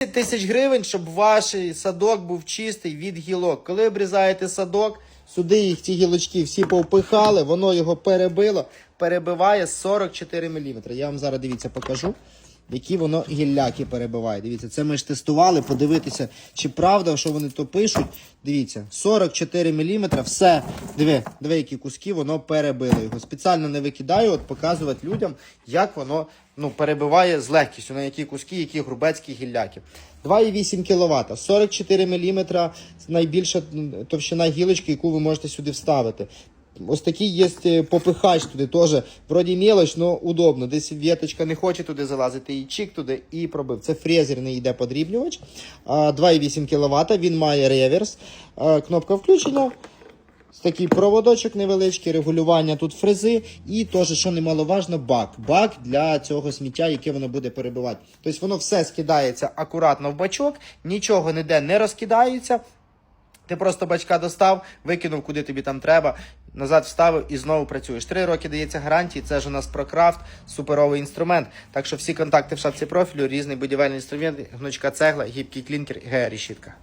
10 тисяч гривень, щоб ваш садок був чистий від гілок. Коли обрізаєте садок, сюди їх ці гілочки всі повпихали, воно його перебило, перебиває 44 мм. Я вам зараз дивіться покажу. Які воно гілляки перебиває. Дивіться, це ми ж тестували, подивитися, чи правда, що вони то пишуть. Дивіться, 44 мм, все. Диви, диви, які куски воно перебило його. Спеціально не викидаю, от показувати людям, як воно ну, перебиває з легкістю, на які куски, які грубецькі гілляки. 2,8 кВт, 44 мм найбільша товщина гілочки, яку ви можете сюди вставити. Ось такий є е, попихач туди теж. Вроді мелоч, але удобно. Десь віточка не хоче туди залазити, і чик туди і пробив. Це фрезерний йде подрібнювач. 2,8 кВт, він має реверс. Кнопка включення. Такий проводочок невеличкий, регулювання тут фрези, і теж, що немаловажно, бак. Бак для цього сміття, яке воно буде перебивати. Тобто воно все скидається акуратно в бачок, нічого ніде не розкидається. Ти просто бачка достав, викинув куди тобі там треба, назад вставив і знову працюєш. Три роки дається гарантії. Це ж у нас прокрафт, суперовий інструмент. Так що всі контакти в шапці профілю, різний будівельний інструмент, гнучка цегла, гібкий клінкер, щітка.